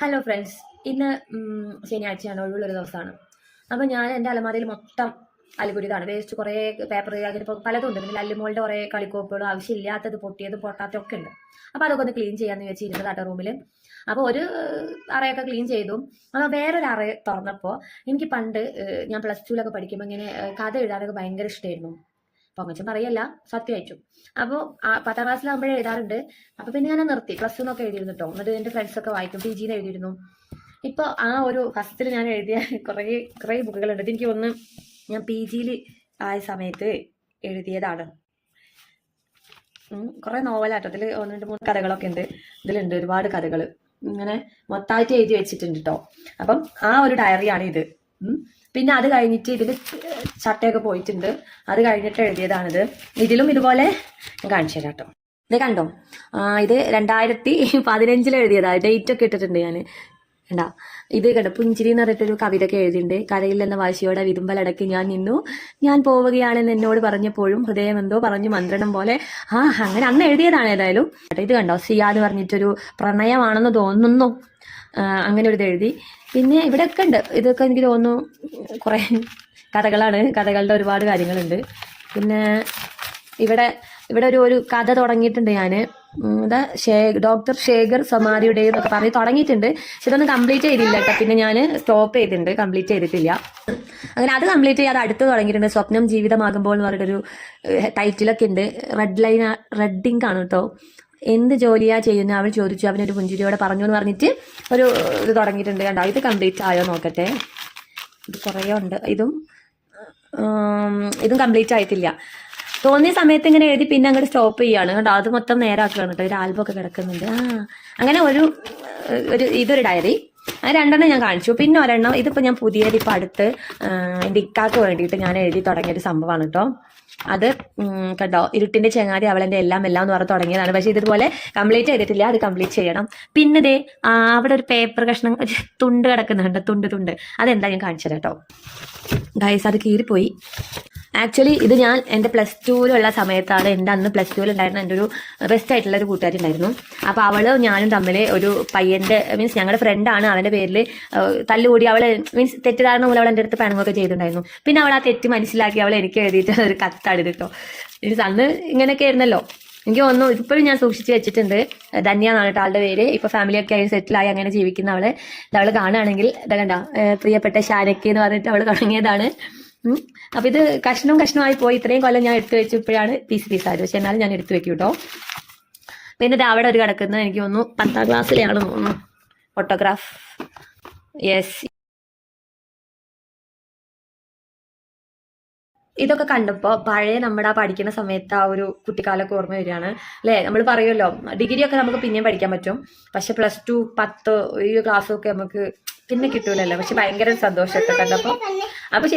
Hello friends ഇന്ന് ശനിയാഴ്ചയാണ് ഒഴിവുള്ളൊരു ദിവസമാണ്. അപ്പോൾ ഞാൻ എന്റെ അലമാരയിൽ മൊത്തം അലുകുരിതാണ്. വേസ്റ്റ് കുറേ പേപ്പർ അങ്ങനെ ഇപ്പോൾ പലതും ഉണ്ട്. പിന്നെ അല്ലുമോളുടെ കുറേ കളിക്കോപ്പുകളും ആവശ്യമില്ലാത്തത് പൊട്ടിയതും പൊട്ടാത്തതും ഒക്കെ ഉണ്ട്. അപ്പോൾ അതൊക്കെ ഒന്ന് ക്ലീൻ ചെയ്യാമെന്ന് വെച്ച് ഇരുന്നതാട്ടോ റൂമിൽ അപ്പോൾ ഒരു അറയൊക്കെ ക്ലീൻ ചെയ്തു. അപ്പോൾ വേറൊരു അറ തുറന്നപ്പോൾ എനിക്ക് പണ്ട് ഞാൻ പ്ലസ് ടുവിലൊക്കെ പഠിക്കുമ്പോൾ ഇങ്ങനെ കഥ എഴുതാനൊക്കെ ഭയങ്കര ഇഷ്ടമായിരുന്നു പൊങ്ങച്ചൻ പറയല്ല സത്യമായിട്ടും അപ്പോൾ പത്താം ക്ലാസ്സിലാകുമ്പോഴേ എഴുതാറുണ്ട്. അപ്പോൾ പിന്നെ ഞാൻ നിർത്തി പ്ലസ് ടു എന്നൊക്കെ എഴുതിയിരുന്നു കേട്ടോ എന്നിട്ട് എന്റെ ഫ്രണ്ട്സൊക്കെ വായിക്കും പി ജിന്ന് എഴുതിയിരുന്നു. ഇപ്പോൾ ആ ഒരു ഫസ്റ്റിൽ ഞാൻ എഴുതിയ കുറേ കുറേ ബുക്കുകളുണ്ട്. എനിക്ക് ഒന്ന് ഞാൻ പി ജിയിൽ ആയ സമയത്ത് എഴുതിയതാണ്. കുറെ നോവലാട്ടോ അതിൽ ഒന്ന് രണ്ട് മൂന്ന് കഥകളൊക്കെ ഉണ്ട്. ഇതിലുണ്ട് ഒരുപാട് കഥകൾ ഇങ്ങനെ മൊത്തമായിട്ട് എഴുതി വെച്ചിട്ടുണ്ട് കേട്ടോ അപ്പം ആ ഒരു ഡയറിയാണ് ഇത്. പിന്നെ അത് കഴിഞ്ഞിട്ട് ഇതിൽ ചട്ടയൊക്കെ പോയിട്ടുണ്ട്. അത് കഴിഞ്ഞിട്ട് എഴുതിയതാണിത്. ഇതിലും ഇതുപോലെ കാണിച്ചു തരാം കേട്ടോ. ഇത് കണ്ടോ? ഇത് രണ്ടായിരത്തി പതിനഞ്ചിൽ എഴുതിയതാണ് ഡേറ്റ് ഒക്കെ ഇട്ടിട്ടുണ്ട് ഞാൻ കണ്ടാ. ഇത് കണ്ടോ പുഞ്ചിരി എന്ന് പറഞ്ഞിട്ടൊരു കവിത ഒക്കെ എഴുതിയിട്ടുണ്ട്. കരയിൽ എന്ന വാശിയോടെ വിതുമ്പലടക്കി ഞാൻ നിന്നു. ഞാൻ പോവുകയാണെന്ന് എന്നോട് പറഞ്ഞപ്പോഴും ഹൃദയം എന്തോ പറഞ്ഞു മന്ത്രണം പോലെ. ആ അങ്ങനെ അന്ന് എഴുതിയതാണ് ഏതായാലും. ഇത് കണ്ടോ? സിയ എന്ന് പറഞ്ഞിട്ടൊരു പ്രണയമാണെന്ന് തോന്നുന്നു. അങ്ങനെ ഒരു എഴുതി. പിന്നെ ഇവിടെയൊക്കെ ഉണ്ട്. ഇതൊക്കെ എനിക്ക് തോന്നുന്നു കുറേ കഥകളാണ്. കഥകളുടെ ഒരുപാട് കാര്യങ്ങളുണ്ട്. പിന്നെ ഇവിടെ ഇവിടെ ഒരു ഒരു കഥ തുടങ്ങിയിട്ടുണ്ട് ഞാൻ ഡോക്ടർ ശേഖർ എന്നൊക്കെ പറഞ്ഞ് തുടങ്ങിയിട്ടുണ്ട്. പക്ഷെ ഇതൊന്നും കംപ്ലീറ്റ് ചെയ്തില്ല കേട്ടോ. പിന്നെ ഞാൻ സ്റ്റോപ്പ് ചെയ്തിട്ടുണ്ട്. കംപ്ലീറ്റ് ചെയ്തിട്ടില്ല. അങ്ങനെ അത് കംപ്ലീറ്റ് ചെയ്യാതെ അടുത്ത് തുടങ്ങിയിട്ടുണ്ട്. സ്വപ്നം ജീവിതമാകുമ്പോൾ എന്ന് പറഞ്ഞിട്ടൊരു ഏഹ്, ടൈറ്റിലൊക്കെ ഉണ്ട്. റെഡ് ലൈൻ റെഡിങ് ആണ് കേട്ടോ. എന്ത് ജോലിയാ ചെയ്യുന്ന? അവൾ ചോദിച്ചു. അവനൊരു പുഞ്ചിരിയോടെ പറഞ്ഞു എന്ന് പറഞ്ഞിട്ട് ഒരു ഇത് തുടങ്ങിയിട്ടുണ്ട്. കണ്ടോ? ഇത് കംപ്ലീറ്റ് ആയോ നോക്കട്ടെ. ഇത് കുറേ ഉണ്ട്. ഇതും ഇതും കംപ്ലീറ്റ് ആയിട്ടില്ല. തോന്നിയ സമയത്ത് ഇങ്ങനെ എഴുതി പിന്നെ അങ്ങോട്ട് സ്റ്റോപ്പ് ചെയ്യാണ്. കേട്ടോ അത് മൊത്തം നേരാക്കുകയാണ് കേട്ടോ. ഒരു ആൽബം ഒക്കെ കിടക്കുന്നുണ്ട്. ആ അങ്ങനെ ഒരു ഒരു ഇതൊരു ഡയറി രണ്ടെണ്ണം ഞാൻ കാണിച്ചു. പിന്നെ ഒരെണ്ണം ഇതിപ്പോ ഞാൻ പുതിയ ഇപ്പം അടുത്ത് എന്റെ ഇക്കാക്ക് വേണ്ടിയിട്ട് ഞാൻ എഴുതി തുടങ്ങിയ തുടങ്ങിയൊരു സംഭവമാണ് കേട്ടോ. അത് കണ്ടോ? ഇരുട്ടിന്റെ ചെങ്ങാതി അവളെന്റെ എല്ലാം എല്ലാം എന്ന് പറഞ്ഞ് തുടങ്ങിയതാണ്. പക്ഷെ ഇതുപോലെ കംപ്ലീറ്റ് ചെയ്തിട്ടില്ല. അത് കംപ്ലീറ്റ് ചെയ്യണം. പിന്നെ ദേ അവിടെ ഒരു പേപ്പർ കഷ്ണം തുണ്ട് കിടക്കുന്നുണ്ട്. തുണ്ട് തുണ്ട്. അതെന്താ ഞാൻ കാണിച്ചത് കേട്ടോ. ഗൈസ് അത് കീറിപ്പോയി. ആക്ച്വലി ഇത് ഞാൻ എന്റെ പ്ലസ് ടുവിലുള്ള സമയത്താണ് എന്റെ അന്ന് പ്ലസ് ടുവിൽ ഉണ്ടായിരുന്ന എന്റെ ഒരു ബെസ്റ്റ് ആയിട്ടുള്ള ഒരു കൂട്ടുകാരി ഉണ്ടായിരുന്നു. അപ്പോൾ അവൾ ഞാനും തമ്മിൽ ഒരു പയ്യന്റെ മീൻസ് ഞങ്ങളുടെ ഫ്രണ്ടാണ് അവന്റെ പേരിൽ തല്ലുകൂടി അവൾ മീൻസ് തെറ്റിദ്ധാരണ മൂലം അവൾ എന്റെ അടുത്ത് പിണങ്ങൊക്കെ ചെയ്തിട്ടുണ്ടായിരുന്നു. പിന്നെ അവൾ ആ തെറ്റ് മനസ്സിലാക്കി അവൾ എനിക്ക് എഴുതിയിട്ട് ഒരു കത്താണ് ഇത് കേട്ടോ മീൻസ് അന്ന് ഇങ്ങനെയൊക്കെ ആയിരുന്നല്ലോ. എനിക്ക് തോന്നുന്നു ഇപ്പോഴും ഞാൻ സൂക്ഷിച്ച് വെച്ചിട്ടുണ്ട്. ധന്യ എന്നാണ് ആളുടെ പേര്. ഇപ്പോൾ ഫാമിലിയൊക്കെ ആയി സെറ്റിലായി അങ്ങനെ ജീവിക്കുന്ന അവളെ. അവൾ കാണുകയാണെങ്കിൽ ഇതാ കണ്ട? പ്രിയപ്പെട്ട ശാനക്കി എന്ന് പറഞ്ഞിട്ട് അവൾ തുടങ്ങിയതാണ്. അപ്പൊ ഇത് കഷ്ണം കഷ്ണമായി പോയി ഇത്രയും കൊല്ലം ഞാൻ എടുത്തു വെച്ചു. ഇപ്പോഴാണ് പീസ് പീസായത് പക്ഷെ എന്നാലും ഞാൻ എടുത്തു വെക്കും കേട്ടോ പിന്നെ അവിടെ ഒരു കിടക്കുന്നത് എനിക്ക് തോന്നുന്നു പത്താം ക്ലാസ്സിലെയാണ് തോന്നുന്നു. ഫോട്ടോഗ്രാഫ് യെസ് ഇതൊക്കെ കണ്ടപ്പോൾ പഴയ നമ്മുടെ ആ പഠിക്കുന്ന സമയത്ത് ആ ഒരു കുട്ടിക്കാലൊക്കെ ഓർമ്മ വരികയാണ്. അല്ലേ? നമ്മൾ പറയുമല്ലോ ഡിഗ്രി ഒക്കെ നമുക്ക് പിന്നെയും പഠിക്കാൻ പറ്റും. പക്ഷെ പ്ലസ് ടു പത്ത് ഈ ക്ലാസ്സൊക്കെ നമുക്ക് പിന്നെ കിട്ടൂലല്ലോ. പക്ഷെ ഭയങ്കര സന്തോഷമൊക്കെ കണ്ടപ്പോൾ അപ്പോൾ